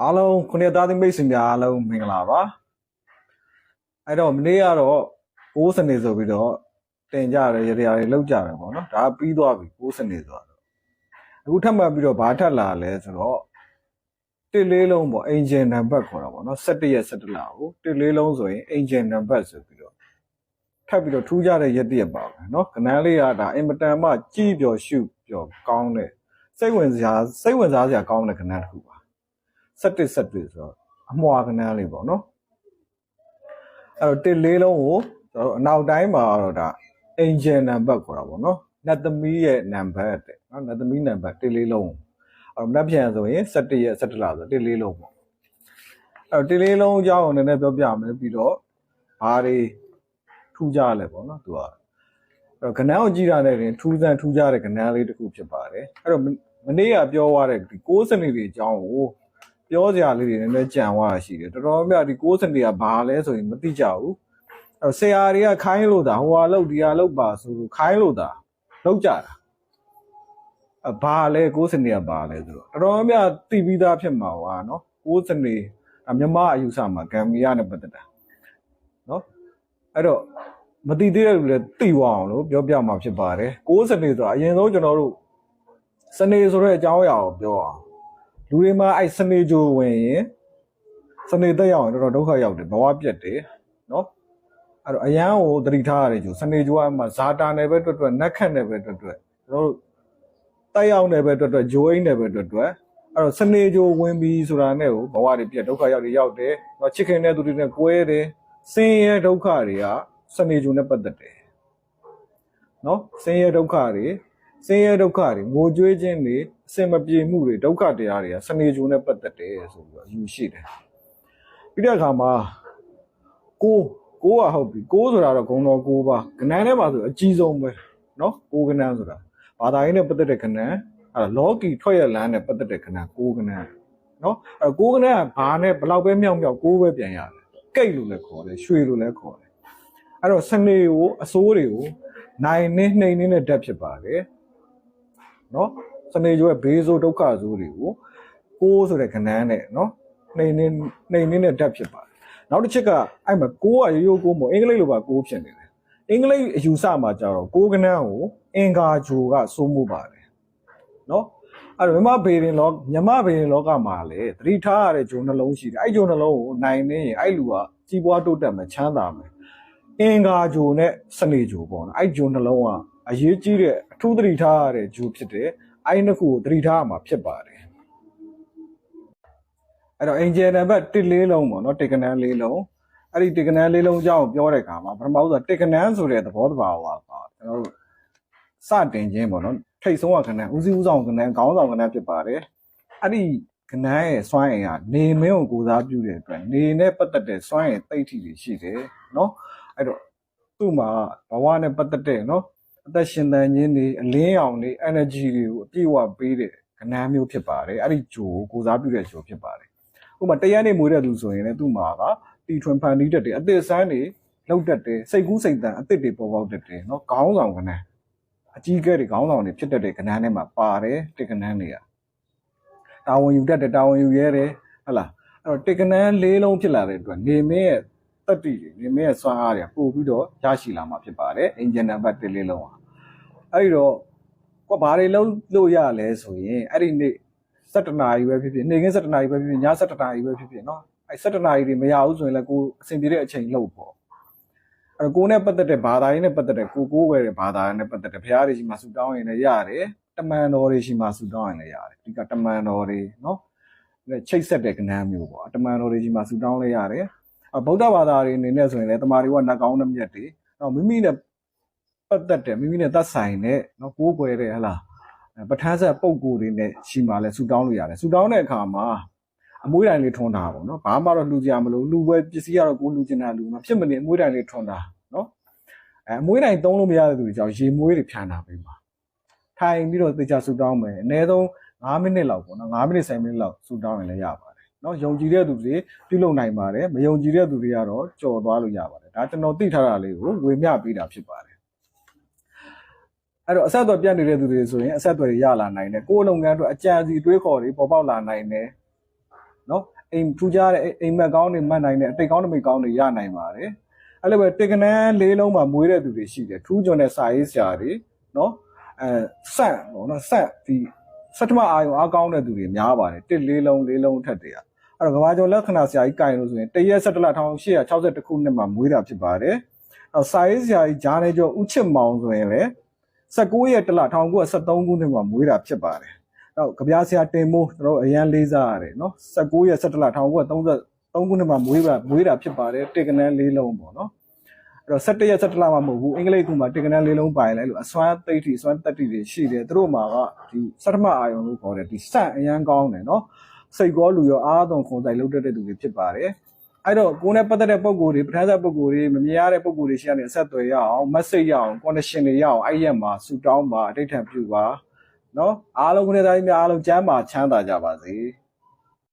အားလုံးခုနှစ်သားသမီးမိတ်ဆွေများအားလုံးမင်္ဂလာပါအဲ့တော့မနေ့ကတော့ပိုးစနေဆိုပြီးတော့တင်ကြရရရတွေလောက်ကြတယ်ပေါ့နော်ဒါပြီးသွားပြီပိုးစနေဆိုတော့အခုထပ်မှတ်ပြီးတော့ဘာထပ်လာလဲဆိုတော့တစ်လေးလုံးပေါ့အင်ဂျင်နံပါတ်ခေါ်တာပေါ့နော်17ရက်17လကိုတစ်လေးလုံးဆိုရင်အင်ဂျင်နံပါတ်ဆိုပြီးတော့ထပ်ပြီးတော့ထူးကြတဲ့ရက်တရက်ပါပဲเนาะကနန်းလေးကဒါအင်မတန်မှကြည်ပျော်ရှုပျော်ကောင်းတဲ့စိတ်ဝင်စားစိတ်ဝင်စားစရာကောင်းတဲ့ကနန်းတစ်ခုပါ ဆက်တစ်ဆက်တစ်ဆိုတော့အမွှာကနန်းလေးပေါ့နော်အဲ့တော့တစ်လေးလုံးကိုကျွန်တော်တို့အနောက်တိုင်းမှာတော့ဒါ angel number ခေါ်တာပေါ့နော်နတ်သမီးရဲ့ number တဲ့နော်နတ်သမီး number တစ်လေးလုံးအဲ့တော့မနှက်ပြန်ဆိုရင်17ရက်17လဆိုတစ်လေးလုံးပေါ့အဲ့တော့တစ်လေးလုံးအကြောင်းကိုနည်းနည်းပြောပြမယ်ပြီးတော့ဘာတွေထူးကြလဲပေါ့နော်သူကအဲ့တော့ကနန်းကိုကြည့်ရတဲ့ရင်ထူးဆန်းထူးကြတဲ့ကနန်းလေးတစ်ခုဖြစ်ပါတယ်အဲ့တော့မနေ့ကပြောသွားတဲ့ဒီ6စနစ်တွေအကြောင်းကို ပြောစရာလေးတွေနည်းနည်းကြံသွားတာရှိတယ်တော်တော်များများဒီ6စင်တွေကဘာလဲဆိုရင်မသိကြဘူးအဲ့တော့ဆရာတွေကခိုင်းလို့တာဟိုဟာလောက်ဒီဟာလောက်ပါဆိုလို့ခိုင်းလို့တာလောက်ကြတာအဘာလဲ6စင်တွေကဘာလဲဆိုတော့တော်တော်များများသိပြီးသားဖြစ်မှာပါနော်6စင်တွေအမြမအယူဆမှာဂမ်ဘီယာနဲ့ပတ်သက်တာနော်အဲ့တော့မသိသေးတဲ့လူလည်းသိသွားအောင်လို့ပြောပြမှာဖြစ်ပါတယ်6စင်တွေဆိုတာအရင်ဆုံးကျွန်တော်တို့စနေဆိုတဲ့အကြောင်းအရာကိုပြောအောင် လူတွေမှာအဲ့စနေကြိုဝင်ရင်စနေတက်ရောက်ရင်တော်တော်ဒုက္ခရောက်တယ်ဘဝပြတ်တယ်နော်အဲ့တော့အရန်ကိုတတိထားရတယ်ကြိုစနေကြိုကမှဇာတာနယ်ပဲတွတ်တွတ်နက်ခတ်နယ်ပဲတွတ်တွတ်ကျွန်တော်တို့တက်ရောက်နယ်ပဲတွတ်တွတ်ဂျိုအိမ်နယ်ပဲတွတ်တွတ်အဲ့တော့စနေကြိုဝင်ပြီဆိုတာနဲ့ကိုဘဝတွေပြတ်ဒုက္ခရောက်တွေရောက်တယ်တော့ချစ်ခင်တဲ့သူတွေနဲ့ကွဲတယ်ဆင်းရဲဒုက္ခတွေကစနေကြိုနဲ့ပတ်သက်တယ်နော်ဆင်းရဲဒုက္ခတွေ ဆင်းရဲဒုက္ခတွေငိုကြွေးခြင်းတွေအစင်မပြေမှုတွေဒုက္ခတရားတွေကစနေကြိုနဲ့ပတ်သက်တယ်ဆိုပြီးတော့ယူရှိတယ်ပြီးတဲ့အခါမှာကိုကိုကဟုတ်ပြီကိုဆိုတာတော့ဂုံတော်ကိုပါကနန်းထဲမှာဆိုအကြီးဆုံးပဲเนาะကိုကနန်းဆိုတာဘာသာရေးနဲ့ပတ်သက်တဲ့ကနန်းအဲ့ဒါလော်ကီထွက်ရလန်းနဲ့ပတ်သက်တဲ့ကနန်းကိုကနန်းเนาะအဲ့ကိုကနန်းကဘာနဲ့ဘလောက်ပဲမြောက်မြောက်ကိုပဲပြန်ရတယ်ကိတ်လို့လည်းခေါ်တယ်ရွှေလို့လည်းခေါ်တယ်အဲ့တော့စနေကိုအစိုးတွေကိုနိုင်နှင်းနှိမ်နှင်းတဲ့ဓာတ်ဖြစ်ပါတယ် နော်စနေရွယ်ဘေးဆိုးဒုက္ခဆိုးတွေကိုကိုးဆိုတဲ့ကဏ္ဍနဲ့နော်နှိမ်နှင်းနှိမ်နှင်းတဲ့ဓာတ်ဖြစ်ပါတယ်နောက်တစ်ချက်ကအဲ့မှာကိုးကရိုးရိုးကိုးမို့အင်္ဂလိပ်လိုပါကိုးဖြစ်နေတယ်အင်္ဂလိပ်အယူဆမှာကြတော့ကိုးကဏ္ဍကိုအင်္ဂါဂျိုကစိုးမှုပါတယ်နော်အဲ့တော့မြမဘေရင်လောမြမဘေရင်လောကမှာလေသတိထားရတဲ့ဂျိုနှလုံးရှိတယ်အဲ့ဂျိုနှလုံးကိုနိုင်နေရင်အဲ့လူကကြီးပွားတိုးတက်မှချမ်းသာမယ်အင်္ဂါဂျိုနဲ့စနေဂျိုပေါ့နော်အဲ့ဂျိုနှလုံးက အရေးကြီးတဲ့အထူးသတိထားရတဲ့ဂျိုဖြစ်တယ်အဲ့နှစ်ခုကိုသတိထားရမှာဖြစ်ပါတယ်အဲ့တော့ angel number 1လေးလုံးပေါ့နော်တေကနန်းလေးလုံးအဲ့ဒီတေကနန်းလေးလုံးအကြောင်းကိုပြောတဲ့အခါမှာပထမဆုံးတေကနန်းဆိုတဲ့သဘောတဘာဝကကျွန်တော်တို့စတင်ခြင်းပေါ့နော်ထိတ်ဆုံးကကနန်းဦးစီးဦးဆောင်ကနန်းခေါင်းဆောင်ကနန်းဖြစ်ပါတယ်အဲ့ဒီကနန်းရဲ့စွမ်းအင်ကနေမင်းကိုကိုစားပြုတဲ့အတွက်နေနဲ့ပတ်သက်တဲ့စွမ်းအင်တိတ်ထီတွေရှိတယ်နော်အဲ့တော့သူ့မှာဘဝနဲ့ပတ်သက်တဲ့နော် အသက်ရှင်သန်ခြင်းတွေအလင်းရောင်တွေ energy တွေကိုအပြည့်အဝပေးတဲ့ကဏ္ဍမျိုးဖြစ်ပါတယ်အဲ့ဒီဂျိုကိုကိုစားပြုတဲ့ဂျိုဖြစ်ပါတယ်ဥပမာတရက်နေ့မွေးတဲ့သူဆိုရင်လည်းသူ့မှာကတီထွန်ဖန်တီးတတ်တယ်အသစ်ဆန်းတွေလောက်တတ်တယ်စိတ်ကူးစိတ်တန်အသစ်တွေပေါ်ပေါက်တတ်တယ်နော်ခေါင်းဆောင်ကဏ္ဍအကြီးအကဲတွေခေါင်းဆောင်တွေဖြစ်တတ်တဲ့ကဏ္ဍထဲမှာပါတယ်တက်ကဏ္ဍတွေကတာဝန်ယူတတ်တယ်တာဝန်ယူရဲတယ်ဟလားအဲ့တော့တက်ကဏ္ဍ၄လုံးဖြစ်လာတဲ့အတွက်နေမင်းရဲ့တတိတွေနေမင်းရဲ့စွမ်းအားတွေပို့ပြီးတော့ရရှိလာမှာဖြစ်ပါတယ်အင်ဂျင်နံပါတ်၄လုံးဟာ အဲ့ဒီတော့ကွာဘာတွေလုံးလို့ရလဲဆိုရင်အဲ့ဒီနေ့7နာရီပဲဖြစ်ဖြစ်နေ့ကင်း7နာရီပဲဖြစ်ဖြစ်ည7နာရီပဲဖြစ်ဖြစ်เนาะအဲ့7နာရီတွေမရဘူးဆိုရင်လည်းကိုအဆင်ပြေတဲ့အချိန်လုပ်ပေါ့အဲ့တော့ကိုနဲ့ပတ်သက်တဲ့ဘာသာရေးနဲ့ပတ်သက်တဲ့ကိုကိုဝယ်တဲ့ဘာသာရေးနဲ့ပတ်သက်တဲ့ဘုရားတွေရှိမှဆူတောင်းရင်လည်းရတယ်တမန်တော်တွေရှိမှဆူတောင်းရင်လည်းရတယ်ဒီကတမန်တော်တွေเนาะချိတ်ဆက်တဲ့ကဏ္ဍမျိုးပေါ့တမန်တော်တွေရှိမှဆူတောင်းလည်းရတယ်အဗုဒ္ဓဘာသာတွေအနေနဲ့ဆိုရင်လည်းတမာတွေကနတ်ကောင်းနှမြတ်တွေတော့မိမိနဲ့ ပတ်သက်တယ်မိမိနဲ့သက်ဆိုင်တဲ့နော်ကိုးကွယ်တဲ့ဟလားပဋ္ဌာန်းဆက်ပုံကိုယ်တွေနဲ့ရှိမှလဲဆူတောင်းလို့ရတယ်ဆူတောင်းတဲ့အခါမှာအမွှေးတိုင်လေးထွန်းတာပေါ့နော်ဘာမှတော့လူကြမလို့လူပွဲပစ္စည်းကတော့ကိုလူကျင်တာလူမဖြစ်မနေအမွှေးတိုင်လေးထွန်းတာနော်အဲအမွှေးတိုင်သုံးလို့မရတဲ့သူတွေကြောင့်ရေမွေးတွေဖြန်တာပေးပါထိုင်ပြီးတော့သေချာဆူတောင်းမယ်အနည်းဆုံး9မိနစ်လောက်ပေါ့နော်9မိနစ်10မိနစ်လောက်ဆူတောင်းရင်လည်းရပါတယ်နော်ယုံကြည်တဲ့သူတွေပြုလုပ်နိုင်ပါတယ်မယုံကြည်တဲ့သူတွေကတော့ကြော်သွားလို့ရပါတယ်ဒါကျွန်တော်သိထားတာလေးကိုဝေမျှပေးတာဖြစ်ပါတယ် အဲ့တော့အဆက်အသွယ်ပြတ်နေတဲ့သူတွေဆိုရင်အဆက်အသွယ်တွေရလာနိုင်တယ်ကိုယ်လုပ်ငန်းအတွက်အကြံစီတွေးခေါ်တွေပေါ်ပေါက်လာနိုင်တယ်နော်အိမ်ထူးကြတဲ့အိမ်မက်ကောင်းတွေမှတ်နိုင်တဲ့အတိတ်ကောင်းတွေမိတ်ကောင်းတွေရနိုင်ပါတယ်အဲ့လိုပဲတေကနန်းလေးလုံးမှာမွေးတဲ့သူတွေရှိတယ်ထူးကျွန်းတဲ့စာရေးဆရာတွေနော်အဲဆန့်ပေါ့နော်ဆန့်ဒီစက်တမအာယုံအားကောင်းတဲ့သူတွေများပါတယ်တစ်လေးလုံးလေးလုံးထက်တည်းอ่ะအဲ့တော့ကဘာကျော်လက္ခဏာဆရာကြီးကင်လို့ဆိုရင်တရက်17လ1862ခုနှစ်မှာမွေးတာဖြစ်ပါတယ်အော်စာရေးဆရာကြီးဂျာနေကျော်ဦးချစ်မောင်ဆိုရင်လည်း 19ရက်တလ1973ခုနှစ်မှာမွေးတာဖြစ်ပါတယ်တော့ကြပြားဆရာတင်မိုးကျွန်တော်တို့အရန်လေးစားရတယ်နော်19ရက်17လ1933ခုနှစ်မှာမွေးတာမွေးတာဖြစ်ပါတယ်တေကနန်းလေးလုံးပေါ့နော်အဲ့တော့17ရက်17လမှာမဟုတ်ဘူးအင်္ဂလိပ်ကမှာတေကနန်းလေးလုံးပိုင်လဲလို့အစွမ်းသိတိအစွမ်းတက်တိတွေရှိတယ်သူတို့မှာကဒီစတမအာယုံလို့ခေါ်တယ်ဒီစန့်အရန်ကောင်းတယ်နော်စိတ်ကောလူရောအားသွန်ခွန်ဆိုင်လုပ်တတ်တဲ့သူတွေဖြစ်ပါတယ် အဲ့တော့ကိုယ်နဲ့ပတ်သက်တဲ့ပုံကိုယ်တွေပထမဆက်ပုံကိုယ်တွေမမြင်ရတဲ့ပုံကိုယ်တွေရှိရတဲ့အဆက်အသွယ်ရအောင် message ရအောင် connection တွေရအောင်အဲ့ရက်မှာဆူတောင်းပါအတိတ်ထံပြုပါနော်အားလုံးကိုယ်နဲ့သားကြီးများအားလုံးကျမ်းပါချမ်းသာကြပါစေ